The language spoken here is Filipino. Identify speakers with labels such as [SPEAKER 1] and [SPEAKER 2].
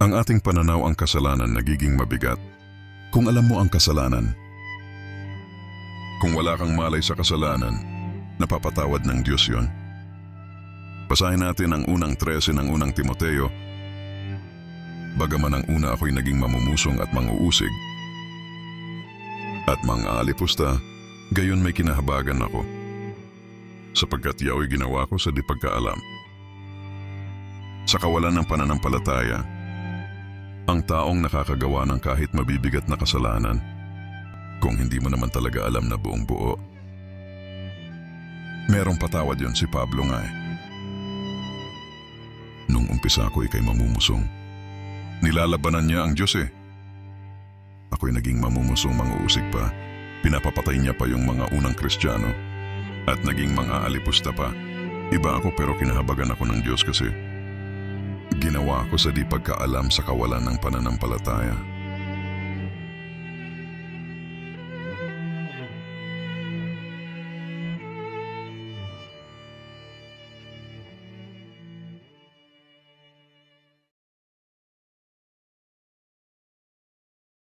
[SPEAKER 1] Ang ating pananaw ang kasalanan nagiging mabigat kung alam mo ang kasalanan. Kung wala kang malay sa kasalanan, napapatawad ng Diyos yon. Basahin natin ang unang 13 ng unang Timoteo. Bagaman ang una ako'y naging mamumusong at manguusig, at mga alipusta, gayon may kinahabagan ako. Sapagkat yao'y ginawa ko sa di pagkaalam. Sa kawalan ng pananampalataya, ang taong nakakagawa ng kahit mabibigat na kasalanan, kung hindi mo naman talaga alam na buong buo. Merong patawad yon si Pablo nga eh. Nung umpisa ko ikay mamumusong, nilalabanan niya ang Diyos eh. Ako'y naging mamumusong manguusig pa. Pinapapatay niya pa yung mga unang Kristiyano. At naging mga alipusta pa. Iba ako pero kinahabagan ako ng Diyos kasi ginawa ko sa di pagkaalam sa kawalan ng pananampalataya.